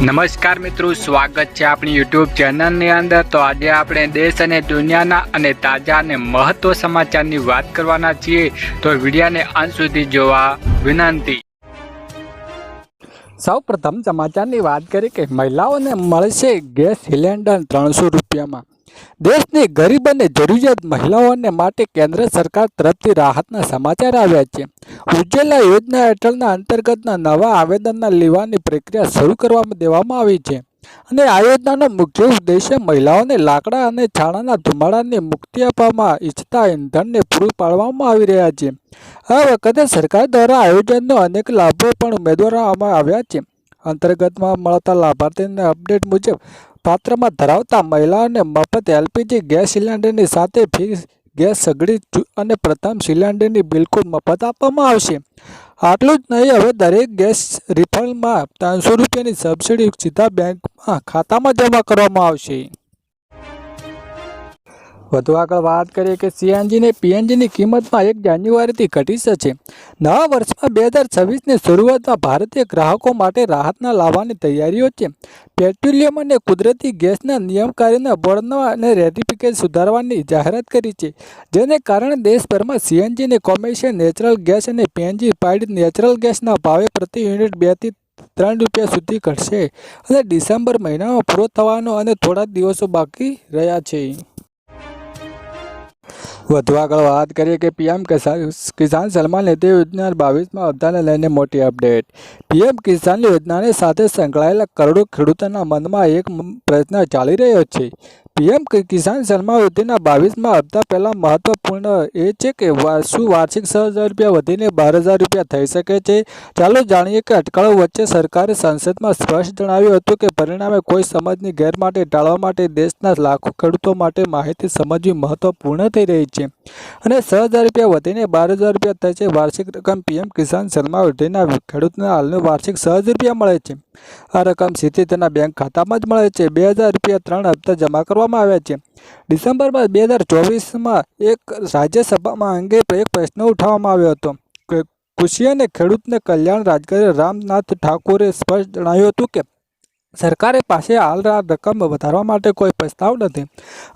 નમસ્કાર મિત્રો, સ્વાગત છે આપણી યુટ્યુબ ચેનલની અંદર. તો આજે આપણે દેશ અને દુનિયાના અને તાજા અને મહત્વ સમાચારની વાત કરવાના છીએ. તો વિડીયાને અંત સુધી જોવા વિનંતી. સૌ પ્રથમ સમાચારની વાત કરી કે મહિલાઓને મળશે ગેસ સિલિન્ડર ત્રણસો રૂપિયામાં. દેશની ગરીબ અને જરૂરિયાત મહિલાઓને માટે કેન્દ્ર સરકાર તરફથી રાહતના સમાચાર આવ્યા છે. ઉજ્જવલા યોજના હેઠળના અંતર્ગતના નવા આવેદનના લેવાની પ્રક્રિયા શરૂ કરવામાં દેવામાં આવી છે અને આ યોજનાનો મુખ્ય ઉદ્દેશ્ય મહિલાઓને લાકડા અને છાણાના ધુમાડાની મુક્તિ આપવામાં ઈચ્છતા ઇંધણને પૂરું પાડવામાં આવી રહ્યા છે. આ વખતે સરકાર દ્વારા આયોજનનો અનેક લાભો પણ ઉમેદવારોમાં આવ્યા છે. અંતર્ગતમાં મળતા લાભાર્થીના અપડેટ મુજબ પાત્રમાં ધરાવતા મહિલાઓને મફત એલપીજી ગેસ સિલિન્ડરની સાથે ફ્રી ગેસ સગડી અને પ્રથમ સિલિન્ડરની બિલકુલ મફત આપવામાં આવશે. આટલું જ નહીં, હવે દરેક ગેસ રિફંડમાં ત્રણસો રૂપિયાની સબસિડી સીધા બેંકમાં ખાતામાં જમા કરવામાં આવશે. વધુ આગળ વાત કરીએ કે સીએનજી પીએનજીની કિંમતમાં એક જાન્યુઆરીથી ઘટી છે. નવા વર્ષમાં બે હજાર છવ્વીસની શરૂઆતમાં ભારતીય ગ્રાહકો માટે રાહતના લાવવાની તૈયારીઓ છે. પેટ્રોલિયમ અને કુદરતી ગેસના નિયમકારીના બોર્ડના અને રેટિફિકેશન સુધારવાની જાહેરાત કરી છે. જેને કારણે દેશભરમાં સીએનજીની કોમર્શિયલ નેચરલ ગેસ અને પીએનજી પાઇડ નેચરલ ગેસના ભાવે પ્રતિ યુનિટ બેથી ત્રણ રૂપિયા સુધી ઘટશે અને ડિસેમ્બર મહિનામાં પૂરો થવાનો અને થોડા દિવસો બાકી રહ્યા છે. વધુ આગળ વાત કરીએ કે પીએમ કિસાન સન્માન નિધિ યોજના બાવીસમાં અવધાને લઈને મોટી અપડેટ. પીએમ કિસાન યોજનાની સાથે સંકળાયેલા કરોડો ખેડૂતોના મનમાં એક પ્રશ્ન ચાલી રહ્યો છે. પીએમ કિસાન સન્માન યોજના બાવીસમાં હપ્તા પહેલાં મહત્વપૂર્ણ એ છે કે શું વાર્ષિક છ રૂપિયા વધીને બાર હજાર રૂપિયા થઈ શકે છે? ચાલો જાણીએ કે અટકળો વચ્ચે સરકારે સંસદમાં સ્પષ્ટ જણાવ્યું હતું કે પરિણામે કોઈ સમજની ગેર માટે ટાળવા માટે દેશના લાખો ખેડૂતો માટે માહિતી સમજવી મહત્વપૂર્ણ થઈ રહી છે. અને છ હજાર રૂપિયા વધીને બાર હજાર રૂપિયા થાય છે વાર્ષિક રકમ પીએમ કિસાન સન્માન યોજના ખેડૂતને હાલનું વાર્ષિક છ રૂપિયા મળે છે. આ રકમ સીધી તેના બેંક ખાતામાં જ મળે છે. બે હજાર રૂપિયા ત્રણ હપ્તા જમા કરવામાં આવ્યા છે. ડિસેમ્બરમાં બે હજાર ચોવીસમાં એક રાજ્યસભામાં અંગે એક પ્રશ્ન ઉઠાવવામાં આવ્યો હતો. કૃષિ અને ખેડૂતને કલ્યાણ રાજકારી રામનાથ ઠાકોરે સ્પષ્ટ જણાવ્યું હતું કે, સરકારે પાસે હાલ રકમ વધારવા માટે કોઈ પ્રસ્તાવ નથી.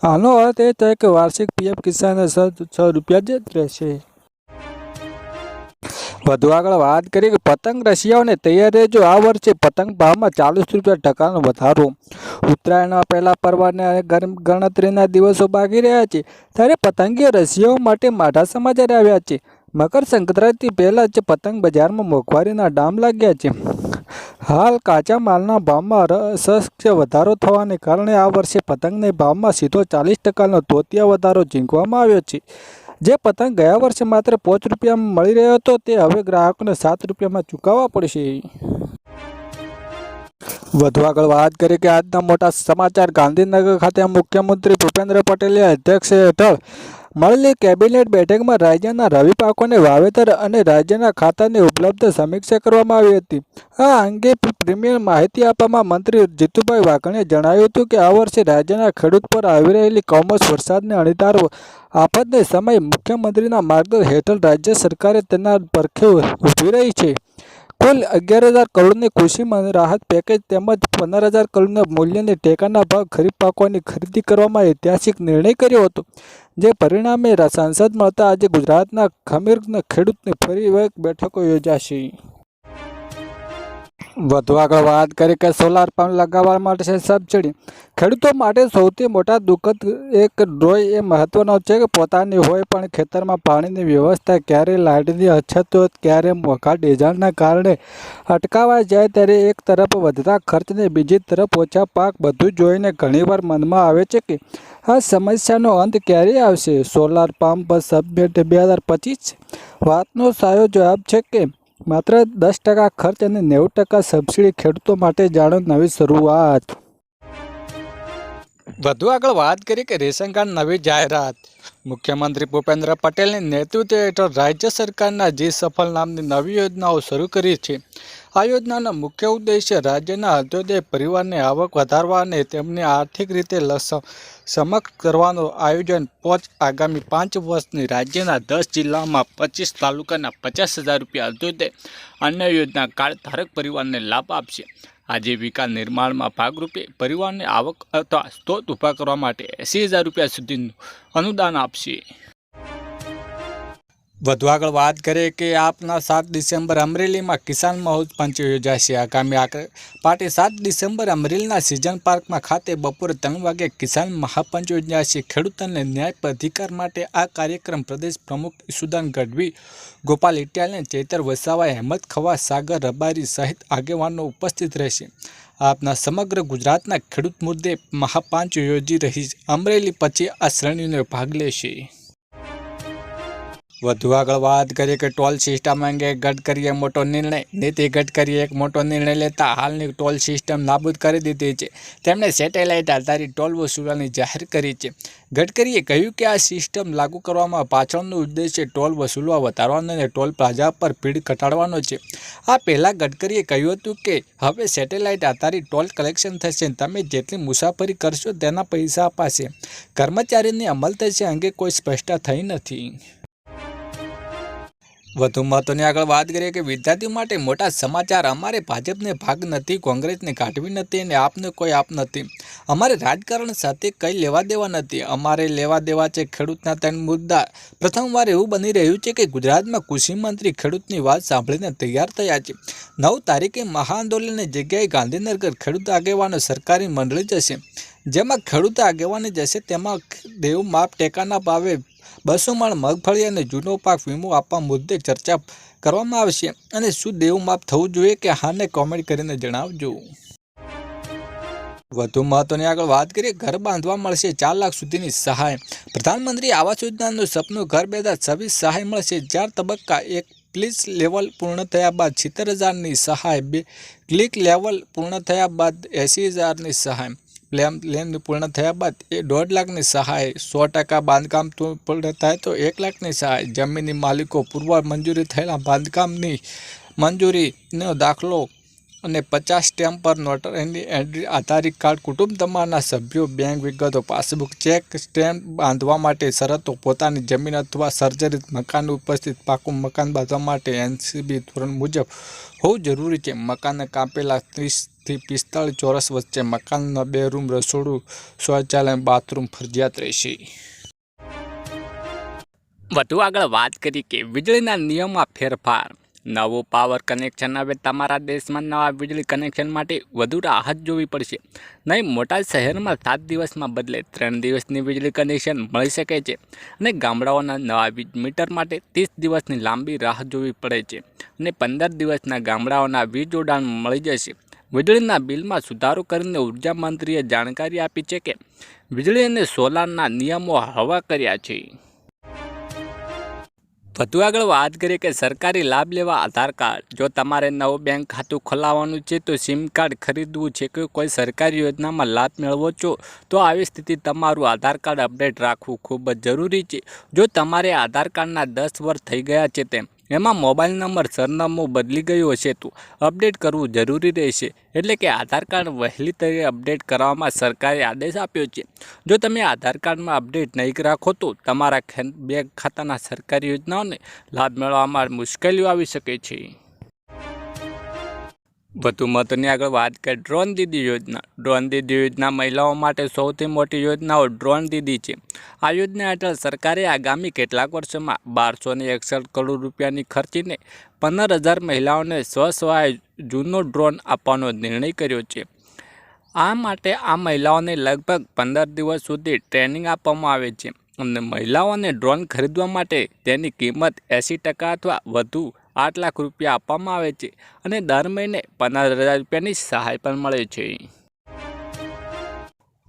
આનો અર્થ એ છે કે વાર્ષિક પીએફ કિસાન છ રૂપિયા જ રહેશે. વધુ આગળ વાત કરીએ કે પતંગ રશિયાઓને તૈયાર રહેજો. આ વર્ષે પતંગ ભાવમાં ચાલીસ રૂપિયા ટકાનો વધારો. ઉત્તરાયણના પહેલા પર્વને ગણતરીના દિવસો બાકી રહ્યા છે. ત્યારે પતંગીય રશિયાઓ માટે માઠા સમાચાર આવ્યા છે. મકર સંક્રાંતિ પહેલાં જ પતંગ બજારમાં મોંઘવારીના ડામ લાગ્યા છે. હાલ કાચા માલના ભાવમાં અસહ્ય વધારો થવાને કારણે આ વર્ષે પતંગને ભાવમાં સીધો ચાલીસ ટકાનો તોતિયા વધારો ઝીંકવામાં આવ્યો છે. જે પતંગ ગયા વર્ષે માત્ર પાંચ રૂપિયામાં મળી રહ્યો હતો, તે હવે ગ્રાહકોને સાત રૂપિયામાં ચૂકવવા પડશે. વધુ આગળ વાત કરીએ કે આજના મોટા સમાચાર. ગાંધીનગર ખાતે મુખ્યમંત્રી ભૂપેન્દ્ર પટેલે અધ્યક્ષ હેઠળ મળેલી કેબિનેટ બેઠકમાં રાજ્યના રવિ પાકોને વાવેતર અને રાજ્યના ખાતાની ઉપલબ્ધ સમીક્ષા કરવામાં આવી હતી. આ અંગે પ્રીમિયર માહિતી આપવામાં મંત્રી જીતુભાઈ વાઘાણીએ જણાવ્યું હતું કે આ વર્ષે રાજ્યના ખેડૂત પર આવી રહેલી કમોસ વરસાદને અણીદાર આફતને સમયે મુખ્યમંત્રીના માર્ગદર્શન હેઠળ રાજ્ય સરકારે તેના પરખે ઊભી રહી છે. કુલ અગિયાર હજાર કરોડની કૃષિમાં રાહત પેકેજ તેમજ પંદર હજાર કરોડના મૂલ્યને ટેકાના ભાગ ખરીફ પાકોની ખરીદી કરવામાં ઐતિહાસિક નિર્ણય કર્યો હતો, જે પરિણામે સાંસદમાં હતા આજે ગુજરાતના ખમીરના ખેડૂતની ફરી એક બેઠકો યોજાશે. વધુ આગળ વાત કરીએ કે સોલાર પંપ લગાવવા માટે છે સબસિડી ખેડૂતો માટે સૌથી મોટા દુઃખદ એક ડ્રોય એ મહત્વનો છે કે પોતાની હોય પણ ખેતરમાં પાણીની વ્યવસ્થા ક્યારે લાઇટની અછત, ક્યારે મોઘા ડીઝલના કારણે અટકાવા જાય ત્યારે એક તરફ વધતા ખર્ચને બીજી તરફ ઓછા પાક બધું જોઈને ઘણીવાર મનમાં આવે છે કે આ સમસ્યાનો અંત ક્યારે આવશે? સોલાર પંપ સબમિટ બે હજાર પચીસ વાતનો સારો જવાબ છે કે માત્ર દસ ટકા ખર્ચ અને નેવું ટકા સબસિડી ખેડૂતો માટે જાણો નવી શરૂઆત. વધુ આગળ વાત કરીએ કે રેશન કાર્ડ નવી જાહેરાત. મુખ્યમંત્રી ભૂપેન્દ્ર પટેલની નેતૃત્વ હેઠળ રાજ્ય સરકારના જી સફળ નામની નવી યોજનાઓ શરૂ કરી છે, આ યોજનાનો મુખ્ય ઉદ્દેશ્ય રાજ્યના અંત્યોદય પરિવારની આવક વધારવા અને તેમને આર્થિક રીતે સમક્ષ કરવાનું આયોજન પોચ આગામી પાંચ વર્ષની રાજ્યના દસ જિલ્લામાં પચીસ તાલુકાના પચાસ હજાર રૂપિયા અંત્યોદય અન્ય યોજના કાર્ડ ધારક પરિવારને લાભ આપશે. આજીવિકા નિર્માણમાં ભાગરૂપે પરિવારને આવક અથવા સ્ત્રોત ઊભા કરવા માટે એંસી હજાર રૂપિયા સુધીનું અનુદાન આપશે. વધુ આગળ વાત કરીએ કે આપના સાત ડિસેમ્બર અમરેલીમાં કિસાન મહોત્સવ યોજાશે આગામી પાર્ટી સાત ડિસેમ્બર અમરેલીના સિઝન પાર્કમાં ખાતે બપોરે ત્રણ વાગે કિસાન મહાપંચ યોજાશે ખેડૂતોને ન્યાય અધિકાર માટે આ કાર્યક્રમ પ્રદેશ પ્રમુખ ઈસુદાન ગઢવી, ગોપાલ ઇટિયાલને ચેતર વસાવા હેમંત ખવા, સાગર રબારી સહિત આગેવાનો ઉપસ્થિત રહેશે. આપના સમગ્ર ગુજરાતના ખેડૂત મુદ્દે મહાપાંચ યોજી રહી અમરેલી પછી આ શ્રેણીનો ભાગ લેશે. વધુ આગળ વાત કરીએ કે ટોલ સિસ્ટમ અંગે ગડકરીએ મોટો નિર્ણય. નીતિ ગડકરીએ એક મોટો નિર્ણય લેતા હાલની ટોલ સિસ્ટમ નાબૂદ કરી દીધી છે. તેમણે સેટેલાઇટ આધારિત ટોલ વસૂલવાની જાહેર કરી છે. ગડકરીએ કહ્યું કે આ સિસ્ટમ લાગુ કરવામાં પાછળનો ઉદ્દેશ્ય ટોલ વસૂલવા વધારવાનો અને ટોલ પ્લાઝા પર ભીડ ઘટાડવાનો છે. આ પહેલાં ગડકરીએ કહ્યું હતું કે હવે સેટેલાઇટ આધારિત ટોલ કલેક્શન થશે તમે જેટલી મુસાફરી કરશો તેના પૈસા અપાશે. કર્મચારીની અમલ થશે અંગે કોઈ સ્પષ્ટતા થઈ નથી. વધુ મહત્વની આગળ વાત કરીએ કે વિદ્યાર્થીઓ માટે મોટા સમાચાર અમારે ભાજપને ભાગ નથી, કોંગ્રેસને કાઢવી નથી અને આપને કોઈ આપ નથી. અમારે રાજકારણ સાથે કંઈ લેવા દેવા નથી. અમારે લેવા દેવા છે ખેડૂતના ત્રણ મુદ્દા. પ્રથમવાર એવું બની રહ્યું છે કે ગુજરાતમાં કૃષિ મંત્રી ખેડૂતની વાત સાંભળીને તૈયાર થયા છે. નવ તારીખે મહાઆંદોલનની જગ્યાએ ગાંધીનગર ખેડૂત આગેવાનો સરકારી મંડળી જશે. જેમાં ખેડૂત આગેવાની જશે તેમાં દેવ માપ ટેકાના ભાવે બસો મણ મગફળી અને જૂનો પાક વીમો આપવા મુદ્દે ચર્ચા કરવામાં આવશે. અને શું દેવું માપ થવું જોઈએ કે હાને કોમેન્ટ કરીને જણાવજો. વધુ મહત્વની આગળ વાત કરીએ, ઘર બાંધવા મળશે ચાર લાખ સુધીની સહાય. પ્રધાનમંત્રી આવાસ યોજનાનું સપનું ઘર બે હજાર છવ્વીસ સહાય મળશે. ચાર તબક્કા, એક પ્લીસ લેવલ પૂર્ણ થયા બાદ સિત્તેર હજારની સહાય, બે ક્લિક લેવલ પૂર્ણ થયા બાદ એંસી હજારની સહાય. પ્લેન લેન પૂર્ણ થયા બાદ એ દોઢ લાખની સહાય, સો ટકા બાંધકામ પૂર્ણ થાય તો એક લાખની સહાય. જમીનની માલિકો પૂર્વ મંજૂરી થયેલા બાંધકામની મંજૂરીનો દાખલો અને પચાસ સ્ટેમ્પ પર નોટરીની એન્ટ્રી આધારિત કાર્ડ કુટુંબ તમારના સભ્યો બેંક વિગતો પાસબુક ચેક સ્ટેમ્પ બાંધવા માટે શરતો, પોતાની જમીન અથવા સર્જરિત મકાન ઉપસ્થિત પાકું મકાન બાંધવા માટે એનસીબી ધોરણ મુજબ હોવું જરૂરી છે. મકાનને કાપેલા ત્રીસથી પિસ્તાળીસ ચોરસ વચ્ચે મકાનના બે રૂમ રસોડું, શૌચાલય બાથરૂમ ફરજિયાત રહેશે. વધુ આગળ વાત કરી કે વીજળીના નિયમમાં ફેરફાર. નવું પાવર કનેક્શન હવે તમારા દેશમાં નવા વીજળી કનેક્શન માટે વધુ રાહત જોવી પડશે. નહીં, મોટા શહેરમાં સાત દિવસમાં બદલે ત્રણ દિવસની વીજળી કનેક્શન મળી શકે છે અને ગામડાઓના નવા વીજ મીટર માટે ત્રીસ દિવસની લાંબી રાહ જોવી પડે છે અને પંદર દિવસના ગામડાઓના વીજ જોડાણ મળી જશે. વીજળીના બિલમાં સુધારો કરીને ઊર્જા મંત્રીએ જાણકારી આપી છે કે વીજળી અને સોલારના નિયમો હવા કર્યા છે. વધુ આગળ વાત કરીએ કે સરકારી લાભ લેવા આધાર કાર્ડ. જો તમારે નવું બેંક ખાતું ખોલાવવાનું છે તો સિમ કાર્ડ ખરીદવું છે. કે કોઈ સરકારી યોજનામાં લાભ મેળવો છો તો આવી સ્થિતિ તમારું આધાર કાર્ડ અપડેટ રાખવું ખૂબ જ જરૂરી છે. જો તમારે આધાર કાર્ડના દસ વર્ષ થઈ ગયા છે તેમ એમાં મોબાઈલ નંબર સરનામું બદલી ગયું હશે તો અપડેટ કરવું જરૂરી રહેશે. એટલે કે આધાર કાર્ડ વહેલી તરીકે અપડેટ કરવામાં સરકારે આદેશ આપ્યો છે. જો તમે આધાર કાર્ડમાં અપડેટ નહીં રાખો તો તમારા બેંક ખાતાના સરકારી યોજનાઓને લાભ મેળવવામાં મુશ્કેલીઓ આવી શકે છે. વધુ મહત્વની આગળ વાત કરીએ ડ્રોન દીદી યોજના. ડ્રોન દીદી યોજના મહિલાઓ માટે સૌથી મોટી યોજનાઓ ડ્રોન દીદી છે. આ યોજના હેઠળ સરકારે આગામી કેટલાક વર્ષોમાં બારસો એકસઠ કરોડ રૂપિયાની ખર્ચીને પંદર હજાર મહિલાઓને સ્વસહાય જૂનો ડ્રોન આપવાનો નિર્ણય કર્યો છે. આ માટે આ મહિલાઓને લગભગ પંદર દિવસ સુધી ટ્રેનિંગ આપવામાં આવે છે. અને મહિલાઓને ડ્રોન ખરીદવા માટે તેની કિંમત એંસી ટકા અથવા વધુ આઠ લાખ રૂપિયા આપવામાં આવે છે અને દર મહિને પંદર હજાર રૂપિયાની સહાય પણ મળે છે.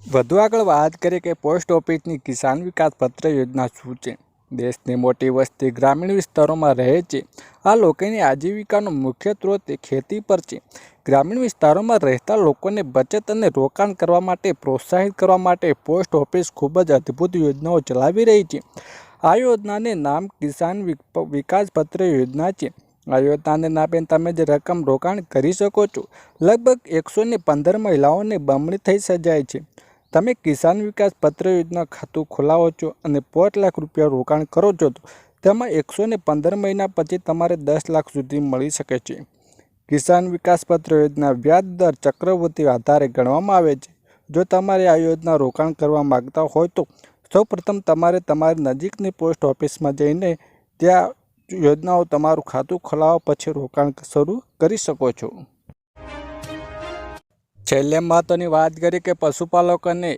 વધુ આગળ વાત કરીએ કે પોસ્ટ ઓફિસની કિસાન વિકાસ પત્ર યોજના શું છે? દેશની મોટી વસ્તી ગ્રામીણ વિસ્તારોમાં રહે છે. આ લોકોની આજીવિકાનો મુખ્ય સ્ત્રોત ખેતી પર છે. ગ્રામીણ વિસ્તારોમાં રહેતા લોકોને બચત અને રોકાણ કરવા માટે પ્રોત્સાહિત કરવા માટે પોસ્ટ ઓફિસ ખૂબ જ અદ્ભુત યોજનાઓ ચલાવી રહી છે. આ યોજનાને નામ કિસાન વિક- વિકાસ પત્ર યોજના છે. આ યોજનાને નામે તમે જે રકમ રોકાણ કરી શકો છો, લગભગ એકસો ને પંદર મહિલાઓને બમણી થઈ સજાય છે. તમે કિસાન વિકાસ પત્ર યોજના ખાતું ખોલાવો છો અને પાંચ લાખ રૂપિયા રોકાણ કરો છો તો તેમાં એકસો ને પંદર મહિના પછી તમારે દસ લાખ સુધી મળી શકે છે. કિસાન વિકાસ પત્ર યોજના વ્યાજ દર ચક્રવૃત્તિ આધારે ગણવામાં આવે છે. જો તમારે આ યોજના રોકાણ કરવા માગતા હોય તો સૌપ્રથમ તમારે તમારી નજીકની પોસ્ટ ઓફિસમાં જઈને ત્યાં યોજનાઓ તમારું ખાતું ખોલાવવા પછી રોકાણ શરૂ કરી શકો છો. છેલ્લે મહત્વની વાત કરીએ કે પશુપાલકોને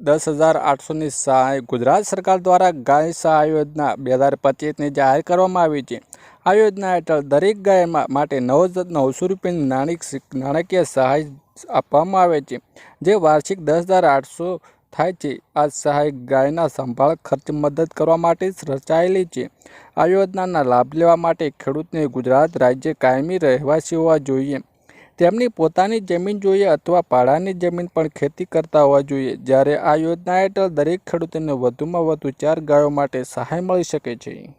દસ હજાર આઠસોની સહાય ગુજરાત સરકાર દ્વારા ગાય સહાય યોજના બે હજાર પચીસની જાહેર કરવામાં આવી છે. આ યોજના હેઠળ દરેક ગાયમાં માટે નવ નવસો રૂપિયાની નાણાકીય સહાય આપવામાં આવે છે, જે વાર્ષિક દસ હજાર આઠસો થાય છે. આ સહાય ગાયના સંભાળ, ખર્ચ, મદદ કરવા માટે રચાયેલી છે. આ યોજનાના લાભ લેવા માટે ખેડૂતને ગુજરાત રાજ્ય કાયમી રહેવાસી હોવા જોઈએ. તેમની પોતાની જમીન જોઈએ અથવા ભાડાની જમીન પણ ખેતી કરતા હોવા જોઈએ. જ્યારે આ યોજના હેઠળ દરેક ખેડૂતોને વધુમાં વધુ ચાર ગાયો માટે સહાય મળી શકે છે.